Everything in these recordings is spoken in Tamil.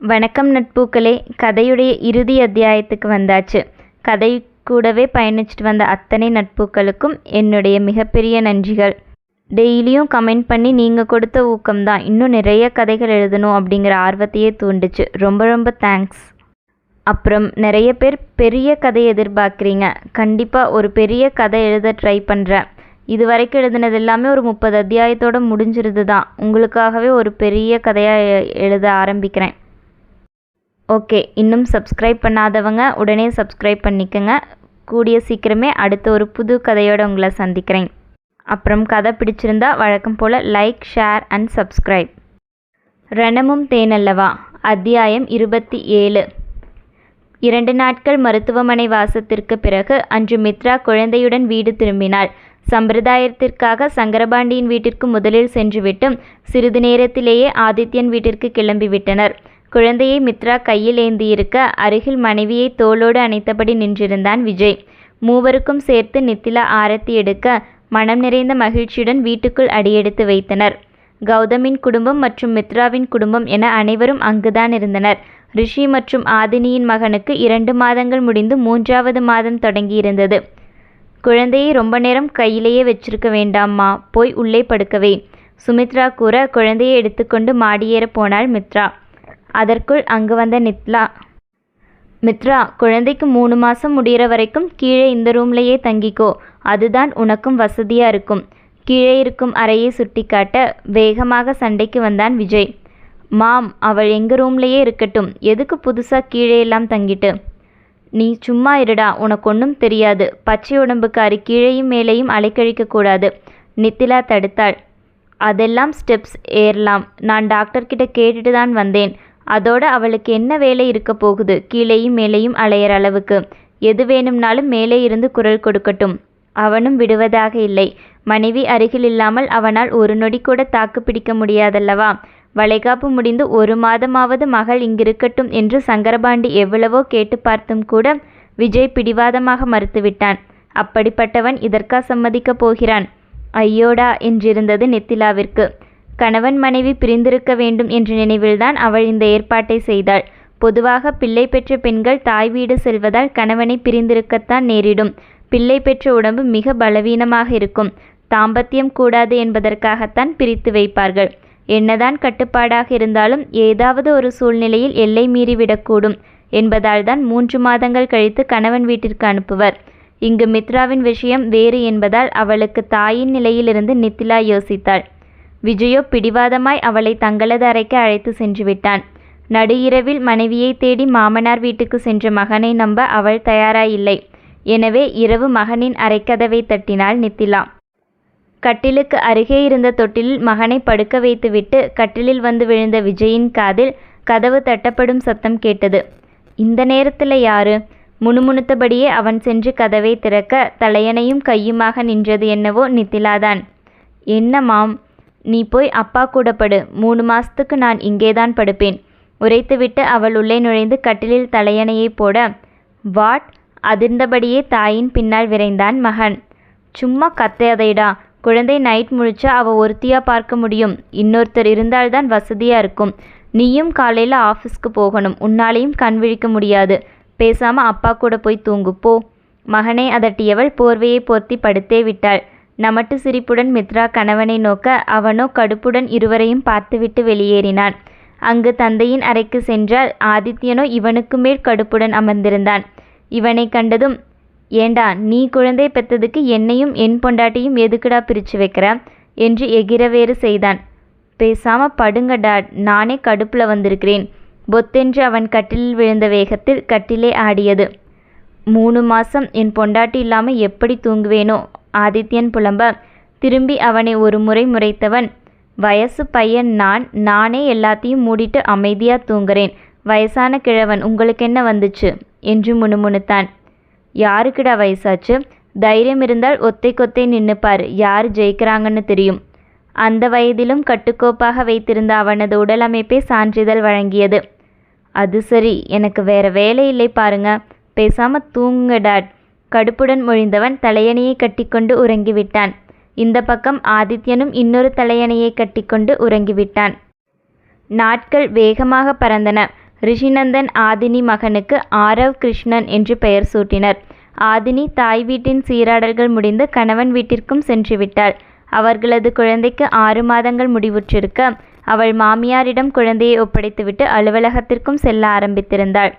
வணக்கம் நட்பூக்களே. கதையுடைய இறுதி அத்தியாயத்துக்கு வந்தாச்சு. கதை கூடவே பயணிச்சுட்டு வந்த அத்தனை நட்பூக்களுக்கும் என்னுடைய மிகப்பெரிய நன்றிகள். டெய்லியும் கமெண்ட் பண்ணி நீங்கள் கொடுத்த ஊக்கம்தான் இன்னும் நிறைய கதைகள் எழுதணும் அப்படிங்கிற ஆர்வத்தையே தூண்டுச்சு. ரொம்ப ரொம்ப தேங்க்ஸ் அப்புறம் நிறைய பேர் பெரிய கதை எதிர்பார்க்குறீங்க. கண்டிப்பாக ஒரு பெரிய கதை எழுத ட்ரை பண்ணுறேன் இது வரைக்கும் எழுதுனது எல்லாமே ஒரு முப்பது அத்தியாயத்தோடு முடிஞ்சிருது தான். உங்களுக்காகவே ஒரு பெரிய கதையாக எழுத ஆரம்பிக்கிறேன். ஓகே இன்னும் சப்ஸ்கிரைப் பண்ணாதவங்க உடனே சப்ஸ்கிரைப் பண்ணிக்கோங்க. கூடிய சீக்கிரமே அடுத்த ஒரு புது கதையோடு உங்களை சந்திக்கிறேன். அப்புறம் கதை பிடிச்சிருந்தா வழக்கம் போல் லைக் ஷேர் அண்ட் சப்ஸ்கிரைப் ரணமும் தேனல்லவா அத்தியாயம் இருபத்தி ஏழு. இரண்டு நாட்கள் மருத்துவமனை வாசத்திற்கு பிறகு அன்று மித்ரா குழந்தையுடன் வீடு திரும்பினாள். சம்பிரதாயத்திற்காக சங்கரபாண்டியின் வீட்டிற்கு முதலில் சென்றுவிட்டும் சிறிது நேரத்திலேயே ஆதித்யன் வீட்டிற்கு கிளம்பிவிட்டனர். குழந்தையை மித்ரா கையில் ஏந்தியிருக்க அருகில் மனைவியை தோளோடு அணைத்தபடி நின்றிருந்தான் விஜய். மூவருக்கும் சேர்த்து நித்திலா ஆரத்தி எடுக்க மனம் நிறைந்த மகிழ்ச்சியுடன் வீட்டுக்குள் அடியெடுத்து வைத்தனர். கௌதமின் குடும்பம் மற்றும் மித்ராவின் குடும்பம் என அனைவரும் அங்குதான் இருந்தனர். ரிஷி மற்றும் ஆதினியின் மகனுக்கு இரண்டு மாதங்கள் முடிந்து மூன்றாவது மாதம் தொடங்கியிருந்தது. குழந்தையை ரொம்ப நேரம் கையிலேயே வச்சிருக்க வேண்டாம்மா போய் உள்ளே படுக்கவே. சுமித்ரா கூற குழந்தையை எடுத்துக்கொண்டு மாடியேற போனாள் மித்ரா. அதற்குள் அங்கு வந்த நித்லா மித்ரா குழந்தைக்கு மூணு மாதம் முடிகிற வரைக்கும் கீழே இந்த ரூம்லையே தங்கிக்கோ. அதுதான் உனக்கும் வசதியாக இருக்கும் கீழே இருக்கும் அறையை சுட்டிக்காட்ட வேகமாக சண்டைக்கு வந்தான் விஜய். மாம் அவள் எங்கள் ரூம்லேயே இருக்கட்டும். எதுக்கு புதுசாக கீழே எல்லாம் தங்கிட்டு? நீ சும்மா இருடா. உனக்கு ஒன்றும் தெரியாது. பச்சை உடம்புக்காரி கீழேயும் மேலேயும் அலைக்கழிக்க கூடாது நித்திலா தடுத்தாள். அதெல்லாம் ஸ்டெப்ஸ். ஏறலாம். நான் டாக்டர்கிட்ட கேட்டுட்டு தான் வந்தேன். அதோட அவளுக்கு என்ன வேலை இருக்க போகுது? கீழேயும் மேலேயும் அலையிற அளவுக்கு. எது வேணும்னாலும் மேலே இருந்து குரல் கொடுக்கட்டும். அவனும் விடுவதாக இல்லை. மனைவி அருகில் இல்லாமல் அவனால் ஒரு நொடி கூட தாக்கு பிடிக்க முடியாதல்லவா? வளைகாப்பு முடிந்து ஒரு மாதமாவது மகள் இங்கிருக்கட்டும் என்று சங்கரபாண்டி எவ்வளவோ கேட்டு பார்த்தும் கூட விஜய் பிடிவாதமாக மறுத்துவிட்டான். அப்படிப்பட்டவன் இதற்கா சம்மதிக்கப் போகிறான்? ஐயோடா! என்றிருந்தது நெத்திலாவிற்கு. கணவன் மனைவி பிரிந்திருக்க வேண்டும் என்ற நினைவில்தான் அவள் இந்த ஏற்பாட்டை செய்தாள். பொதுவாக பிள்ளை பெற்ற பெண்கள் தாய் வீடு செல்வதால் கணவனை பிரிந்திருக்கத்தான் நேரிடும். பிள்ளை பெற்ற உடம்பு மிக பலவீனமாக இருக்கும். தாம்பத்தியம் கூடாது என்பதற்காகத்தான் பிரித்து வைப்பார்கள். என்னதான் கட்டுப்பாடாக இருந்தாலும் ஏதாவது ஒரு சூழ்நிலையில் எல்லை மீறிவிடக்கூடும் என்பதால் தான் மூன்று மாதங்கள் கழித்து கணவன் வீட்டிற்கு அனுப்புவர். இங்கு மித்ராவின் விஷயம் வேறு என்பதால் அவளுக்கு தாயின் நிலையிலிருந்து நித்திலா யோசித்தாள். விஜயோ பிடிவாதமாய் அவளை தங்களது அறைக்கு அழைத்து சென்று விட்டான் நடு இரவில் மனைவியை தேடி மாமனார் வீட்டுக்கு சென்ற மகனை நம்ப அவள் தயாராயில்லை. எனவே இரவு மகனின் அரைக்கதவை தட்டினாள் நித்திலா. கட்டிலுக்கு அருகே இருந்த தொட்டிலில் மகனை படுக்க வைத்துவிட்டு கட்டிலில் வந்து விழுந்த விஜயின் காதில் கதவு தட்டப்படும் சத்தம் கேட்டது. இந்த நேரத்தில் யாரு முணுமுணுத்தபடியே அவன் சென்று கதவை திறக்க தலையணையும் கையுமாக நின்றது என்னவோ நித்திலாதான். என்ன மாம்? நீ போய் அப்பா கூட படு மூணு மாசத்துக்கு நான் இங்கேதான் படுப்பேன். உரைத்துவிட்டு அவள் உள்ளே நுழைந்து கட்டிலில் தலையணையை போட வாட்? அதிர்ந்தபடியே தாயின் பின்னால் விரைந்தான் மகன். சும்மா கத்தையதைடா குழந்தை நைட் முழிச்சா அவ ஒருத்தியா பார்க்க முடியும். இன்னொருத்தர் இருந்தால்தான் வசதியா இருக்கும். நீயும் காலையில் ஆஃபீஸ்க்கு போகணும். உன்னாலையும் கண் விழிக்க முடியாது. பேசாம அப்பா கூட போய் தூங்கு. போ. மகனை அதட்டியவள் போர்வையை போர்த்தி படுத்தே விட்டாள். நமட்டு சிரிப்புடன் மித்ரா கணவனை நோக்க அவனோ கடுப்புடன் இருவரையும் பார்த்துவிட்டு வெளியேறினான். அங்கு தந்தையின் அறைக்கு சென்றால் ஆதித்யனோ இவனுக்கு மேல் கடுப்புடன் அமர்ந்திருந்தான். இவனை கண்டதும் ஏண்டா நீ குழந்தை பெற்றதுக்கு என்னையும் என் பொண்டாட்டியும் எதுக்குடா பிரிச்சு வைக்கிற? என்று எகிரவேறு செய்தான். பேசாம படுங்க நானே கடுப்புல வந்திருக்கிறேன். பொத்தென்று அவன் கட்டிலில் விழுந்த வேகத்தில் கட்டிலே ஆடியது. மூணு மாசம் என் பொண்டாட்டி இல்லாம எப்படி தூங்குவேனோ? ஆதித்யன் புலம்ப. திரும்பி அவனை ஒரு முறை முறைத்தவன். வயசு பையன் நான் நானே எல்லாத்தையும் மூடிட்டு அமைதியா தூங்குறேன். வயசான கிழவன் உங்களுக்கு என்ன வந்துச்சு? என்று முணுமுணுத்தான். யாருக்குடா வயசாச்சு? தைரியம் இருந்தால் ஒத்தை கொத்தை நின்னுப்பார். யார் ஜெயிக்கிறாங்கன்னு தெரியும். அந்த வயதிலும் கட்டுக்கோப்பாக வைத்திருந்த அவனது உடல் அமைப்பே சான்றிதழ் வழங்கியது. அது சரி எனக்கு வேற வேலை இல்லை பாருங்க. பேசாம தூங்குங்க டாட். கடுப்புடன் மொழிந்தவன் தலையணையை கட்டிக்கொண்டு உறங்கிவிட்டான். இந்த பக்கம் ஆதித்யனும் இன்னொரு தலையணையை கட்டிக்கொண்டு உறங்கிவிட்டான். நாட்கள் வேகமாக பறந்தன. ரிஷிநந்தன் ஆதினி மகனுக்கு ஆரவ் கிருஷ்ணன் என்று பெயர் சூட்டினர். ஆதினி தாய் வீட்டின் சீராடல்கள் முடிந்து கணவன் வீட்டிற்கும் சென்று விட்டாள் அவர்களது குழந்தைக்கு ஆறு மாதங்கள் முடிவுற்றிருக்க அவள் மாமியாரிடம் குழந்தையை ஒப்படைத்துவிட்டு அலுவலகத்திற்கும் செல்ல ஆரம்பித்திருந்தாள்.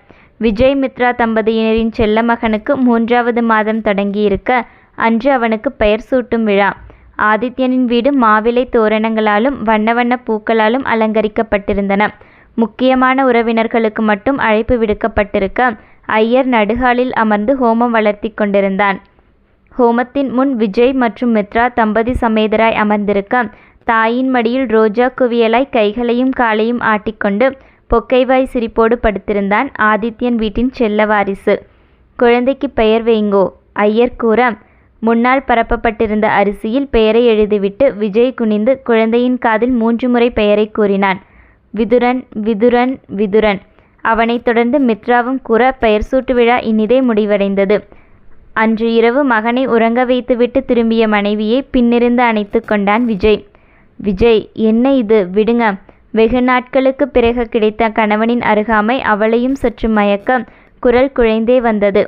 விஜய் மித்ரா தம்பதியினரின் செல்ல மகனுக்கு மூன்றாவது மாதம் தொடங்கியிருக்க அன்று அவனுக்கு பெயர் சூட்டும் விழா. ஆதித்யனின் வீடு மாவிலை தோரணங்களாலும் வண்ண வண்ண பூக்களாலும் அலங்கரிக்கப்பட்டிருந்தன. முக்கியமான உறவினர்களுக்கு மட்டும் அழைப்பு விடுக்கப்பட்டிருக்க ஐயர் நடுகாலில் அமர்ந்து ஹோமம் வளர்த்தி கொண்டிருந்தான். ஹோமத்தின் முன் விஜய் மற்றும் மித்ரா தம்பதி சமேதராய் அமர்ந்திருக்க தாயின் மடியில் ரோஜா குவியலாய் கைகளையும் காலையும் ஆட்டிக்கொண்டு பொக்கைவாய் சிரிப்போடு படுத்திருந்தான் ஆதித்யன் வீட்டின் செல்ல வாரிசு குழந்தைக்கு பெயர் வைங்கோ. ஐயர் கூற முன்னால் பரப்பப்பட்டிருந்த அரிசியில் பெயரை எழுதிவிட்டு விஜய் குனிந்து குழந்தையின் காதில் மூன்று முறை பெயரை கூறினான். விதுரன் விதுரன் விதுரன் அவனைத் தொடர்ந்து மித்ராவும் கூற பெயர் சூட்டு விழா இனிதே முடிவடைந்தது. அன்று இரவு மகனை உறங்க வைத்துவிட்டு திரும்பிய மனைவியை பின்னிருந்து அணைத்து கொண்டான் விஜய். விஜய் என்ன இது? விடுங்க. வெகு நாட்களுக்கு பிறகு கிடைத்த கணவனின் அருகாமை அவளையும் சற்று மயக்க குரல் குழைந்தே வந்தது.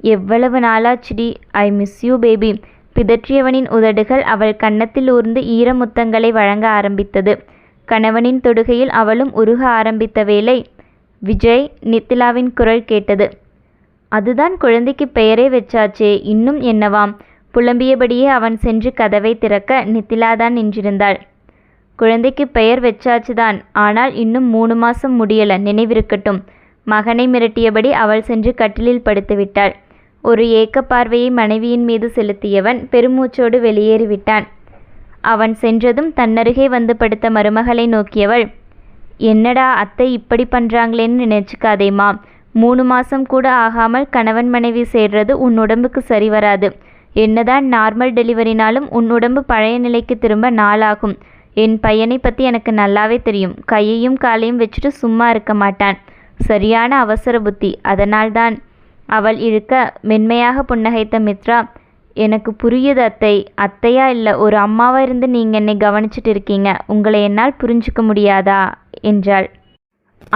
எவ்வளவு நாளாச்சுடி ஐ மிஸ் யூ பேபி பிதற்றியவனின் உதடுகள் அவள் கன்னத்தில் ஊர்ந்து ஈரமுத்தங்களை வழங்க ஆரம்பித்தது. கணவனின் தொடுகையில் அவளும் உருக ஆரம்பித்த வேளை விஜய் நித்திலாவின் குரல் கேட்டது. அதுதான் குழந்தைக்கு பெயரே வச்சாச்சே இன்னும் என்னவாம்? புலம்பியபடியே அவன் சென்று கதவை திறக்க நித்திலாதான் நின்றிருந்தாள். குழந்தைக்கு பெயர் வச்சாச்சுதான். ஆனால் இன்னும் மூணு மாசம் முடியல நினைவிருக்கட்டும். மகனை மிரட்டியபடி அவள் சென்று கட்டிலில் படுத்துவிட்டாள் ஒரு ஏக்க பார்வையை மனைவியின் மீது செலுத்தியவன் பெருமூச்சோடு வெளியேறிவிட்டான் அவன் சென்றதும் தன்னருகே வந்து படுத்த மருமகளை நோக்கியவள் என்னடா அத்தை இப்படி பண்றாங்களேன்னு நினைச்சுக்காதேம்மா. மூணு மாசம் கூட ஆகாமல் கணவன் மனைவி சேர்றது உன் உடம்புக்கு சரி வராது என்னதான் நார்மல் டெலிவரினாலும் உன் உடம்பு பழைய நிலைக்கு திரும்ப நாளாகும். என் பையனை பற்றி எனக்கு நல்லாவே தெரியும். கையையும் காலையும் வச்சுட்டு சும்மா இருக்க மாட்டான். சரியான அவசர புத்தி. அதனால்தான் அவள் இழுக்க மென்மையாக புன்னகைத்த மித்ரா எனக்கு புரியுது அத்தை. அத்தையா இல்லை ஒரு அம்மாவாக இருந்து நீங்கள் என்னை கவனிச்சிட்டு இருக்கீங்க. உங்களை என்னால் புரிஞ்சுக்க முடியாதா? என்றாள்.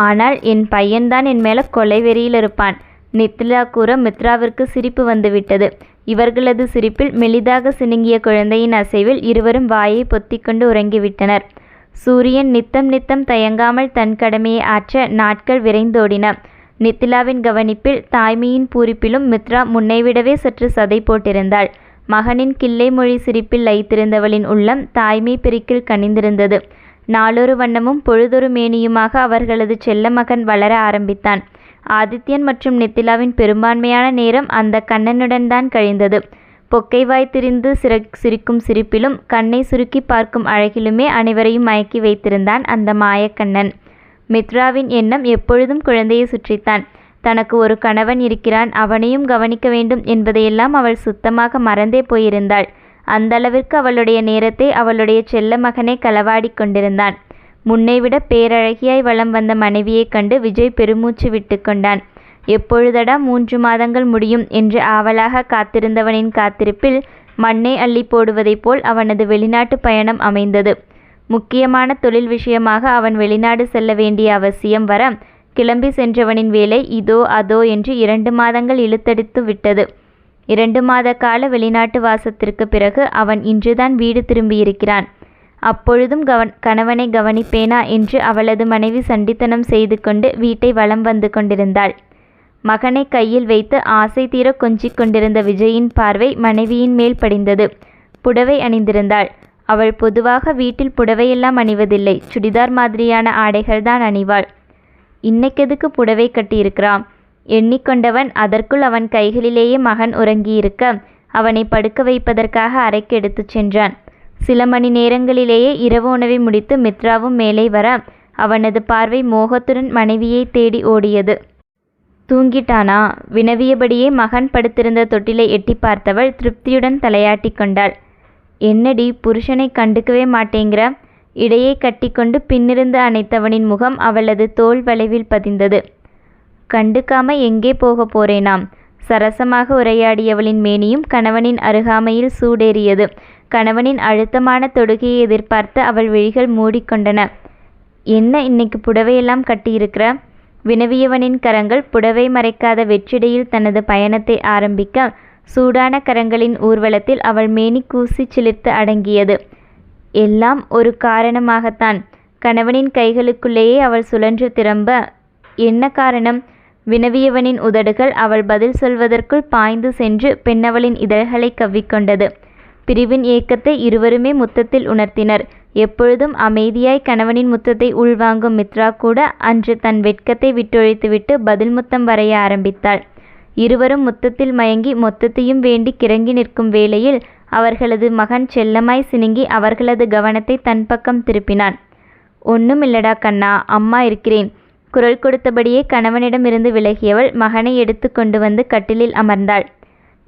ஆனால் என் பையன்தான் என் மேலே கொலை வெறியில் இருப்பான். நித்லா கூற மித்ராவிற்கு சிரிப்பு வந்துவிட்டது. இவர்களது சிரிப்பில் மெலிதாக சினுங்கிய குழந்தையின் அசைவில் இருவரும் வாயை பொத்திக்கொண்டு உறங்கிவிட்டனர். சூரியன் நித்தம் நித்தம் தயங்காமல் தன் கடமையை ஆற்ற நாட்கள் விரைந்தோடின. நித்திலாவின் கவனிப்பில் தாய்மையின் பூரிப்பிலும் மித்ரா முன்னைவிடவே சற்று சதை போட்டிருந்தாள். மகனின் கிள்ளை மொழி சிரிப்பில் லைத்திருந்தவளின் உள்ளம் தாய்மை பெருக்கில் கனிந்திருந்தது. நாளொரு வண்ணமும் பொழுதொரு மேனியுமாக அவர்களது செல்ல மகன் வளர ஆரம்பித்தான். ஆதித்யன் மற்றும் நித்திலாவின் பெரும்பான்மையான நேரம் அந்த கண்ணனுடன் தான் கழிந்தது பொக்கைவாய் திரிந்து சிற சிரிக்கும் சிரிப்பிலும் கண்ணை சுருக்கி பார்க்கும் அழகிலுமே அனைவரையும் மயக்கி வைத்திருந்தான் அந்த மாயக்கண்ணன் மித்ராவின் எண்ணம் எப்பொழுதும் குழந்தையை சுற்றித்தான். தனக்கு ஒரு கணவன் இருக்கிறான் அவனையும் கவனிக்க வேண்டும் என்பதையெல்லாம் அவள் சுத்தமாக மறந்தே போயிருந்தாள். அந்தளவிற்கு அவளுடைய நேரத்தை அவளுடைய செல்ல மகனை களவாடி கொண்டிருந்தான். முன்னைவிட பேரழகியாய் வலம் வந்த மனைவியைக் கண்டு விஜய் பெருமூச்சு விட்டு கொண்டான். எப்பொழுதடா மூன்று மாதங்கள் முடியும்? என்று ஆவலாக காத்திருந்தவனின் காத்திருப்பில் மண்ணை அள்ளி போடுவதைப் போல் அவனது வெளிநாட்டு பயணம் அமைந்தது. முக்கியமான தொழில் விஷயமாக அவன் வெளிநாடு செல்ல வேண்டிய அவசியம் வர கிளம்பி சென்றவனின் வேலை இதோ அதோ என்று இரண்டு மாதங்கள் இழுத்தடித்து விட்டது. இரண்டு மாத கால வெளிநாட்டு வாசத்திற்கு பிறகு அவன் இன்றுதான் வீடு திரும்பியிருக்கிறான். அப்பொழுதும் கவன் கணவனை கவனிப்பேனா என்று அவளது மனைவி சண்டித்தனம் செய்து கொண்டு வீட்டை வலம் வந்து கொண்டிருந்தாள். மகனை கையில் வைத்து ஆசை தீர கொஞ்சிக் கொண்டிருந்த விஜயின் பார்வை மனைவியின் மேல் படிந்தது. புடவை அணிந்திருந்தாள். அவள் பொதுவாக வீட்டில் புடவையெல்லாம் அணிவதில்லை. சுடிதார் மாதிரியான ஆடைகள்தான் அணிவாள். இன்னைக்கெதுக்கு புடவை கட்டியிருக்கிறான் எண்ணிக்கொண்டவன் அதற்குள் அவன் கைகளிலேயே மகன் உறங்கியிருக்க அவனை படுக்க வைப்பதற்காக அறைக்கு எடுத்துச் சென்றான். சில மணி நேரங்களிலேயே இரவு உணவை முடித்து மித்ராவும் மேலே வர அவனது பார்வை மோகத்துடன் மனைவியை தேடி ஓடியது. தூங்கிட்டானா? வினவியபடியே மகன் படுத்திருந்த தொட்டிலை எட்டி பார்த்தவள் திருப்தியுடன் தலையாட்டி கொண்டாள். என்னடி புருஷனை கண்டுக்கவே மாட்டேங்கிற? இடையை கட்டிக்கொண்டு பின்னிருந்து அணைத்தவனின் முகம் அவளது தோல் வளைவில் பதிந்தது. கண்டுக்காம எங்கே போக போறேனாம்? சரசமாக உரையாடியவளின் மேனியும் கணவனின் அருகாமையில் சூடேறியது. கணவனின் அழுத்தமான தொடுகையை எதிர்பார்த்து அவள் விழிகள் மூடிக்கொண்டன. என்ன இன்னைக்கு புடவையெல்லாம் கட்டியிருக்கிற வினவியவனின் கரங்கள் புடவை மறைக்காத வெற்றிடையில் தனது பயணத்தை ஆரம்பிக்க சூடான கரங்களின் ஊர்வலத்தில் அவள் மேனி கூசி சிலிர்த்து அடங்கியது. எல்லாம் ஒரு காரணமாகத்தான். கணவனின் கைகளுக்குள்ளேயே அவள் சுழன்று திரும்ப. என்ன காரணம் வினவியவனின் உதடுகள் அவள் பதில் சொல்வதற்குள் பாய்ந்து சென்று பெண்ணவளின் இதழ்களை கவ்விக்கொண்டது. பிரிவின் ஏக்கத்தை இருவருமே முத்தத்தில் உணர்த்தினர். எப்பொழுதும் அமைதியாய் கணவனின் முத்தத்தை உள்வாங்கும் மித்ரா கூட அன்று தன் வெட்கத்தை விட்டொழித்துவிட்டு பதில் முத்தம் வரைய ஆரம்பித்தாள். இருவரும் முத்தத்தில் மயங்கி மொத்தத்தையும் வேண்டி கிறங்கி நிற்கும் வேளையில் அவர்களது மகன் செல்லமாய் சினுங்கி அவர்களது கவனத்தை தன் பக்கம் திருப்பினான். ஒன்றும் இல்லடா கண்ணா அம்மா இருக்கிறேன். குரல் கொடுத்தபடியே கணவனிடமிருந்து விலகியவள் மகனை எடுத்து கொண்டு வந்து கட்டிலில் அமர்ந்தாள்.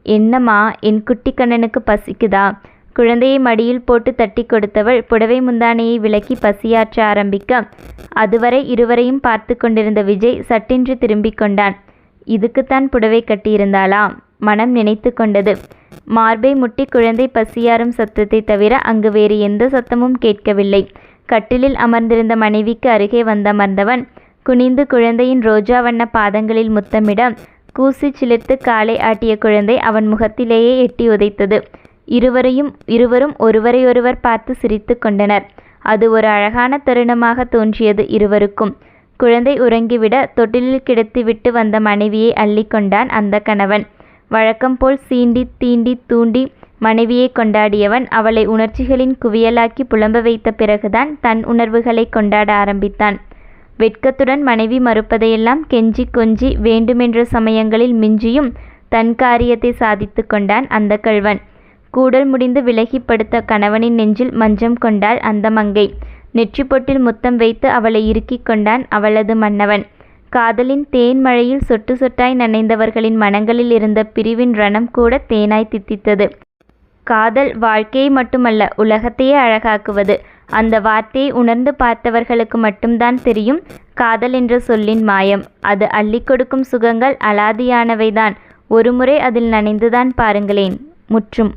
என்னம்மா என் குட்டி கண்ணனுக்கு பசிக்குதா? குழந்தையை மடியில் போட்டு தட்டி கொடுத்தவள் புடவை முந்தானையை விலக்கி பசியாற்ற ஆரம்பிக்க அதுவரை இருவரையும் பார்த்து கொண்டிருந்த விஜய் சட்டென்று திரும்பிக் கொண்டான். இதுக்குத்தான் புடவை கட்டியிருந்தாளா? மனம் நினைத்து கொண்டது. மார்பை முட்டி குழந்தை பசியாறும் சத்தத்தை தவிர அங்கு வேறு எந்த சத்தமும் கேட்கவில்லை. கட்டிலில் அமர்ந்திருந்த மனைவிக்கு அருகே வந்தமர்ந்தவன் குனிந்து குழந்தையின் ரோஜா வண்ண பாதங்களில் முத்தமிட கூசி சிலிர்த்து காலை ஆட்டிய குழந்தை அவன் முகத்திலேயே எட்டி உதைத்தது. இருவரையும் இருவரும் ஒருவரையொருவர் பார்த்து சிரித்து கொண்டனர். அது ஒரு அழகான தருணமாக தோன்றியது இருவருக்கும். குழந்தை உறங்கிவிட தொட்டிலில் கிடத்திவிட்டு வந்த மனைவியை அள்ளி கொண்டான் அந்த கணவன். வழக்கம் போல் சீண்டி தீண்டி தூண்டி மனைவியை கொண்டாடியவன் அவளை உணர்ச்சிகளின் குவியலாக்கி புலம்ப வைத்த பிறகுதான் தன் உணர்வுகளை கொண்டாட ஆரம்பித்தான். வெட்கத்துடன் மனைவி மறுப்பதையெல்லாம் கெஞ்சி கொஞ்சி வேண்டுமென்ற சமயங்களில் மிஞ்சியும் தன் காரியத்தை சாதித்து கொண்டான் அந்த கள்வன். கூடல் முடிந்து விலகி படுத்த கணவனின் நெஞ்சில் மஞ்சம் கொண்டாள் அந்த மங்கை. நெற்றி பொட்டில் முத்தம் வைத்து அவளை இறுக்கிக் கொண்டான் அவளது மன்னவன். காதலின் தேன் மழையில் சொட்டு சொட்டாய் நனைந்தவர்களின் மனங்களில் இருந்த பிரிவின் ரணம் கூட தேனாய் தித்தித்தது. காதல் வாழ்க்கையை மட்டுமல்ல உலகத்தையே அழகாக்குவது. அந்த வார்த்தையை உணர்ந்து பார்த்தவர்களுக்கு மட்டும்தான் தெரியும். காதல் என்ற சொல்லின் மாயம். அது அள்ளி கொடுக்கும் சுகங்கள் அலாதியானவைதான். ஒருமுறை அதில் நனைந்துதான் பாருங்களேன். முற்றும்.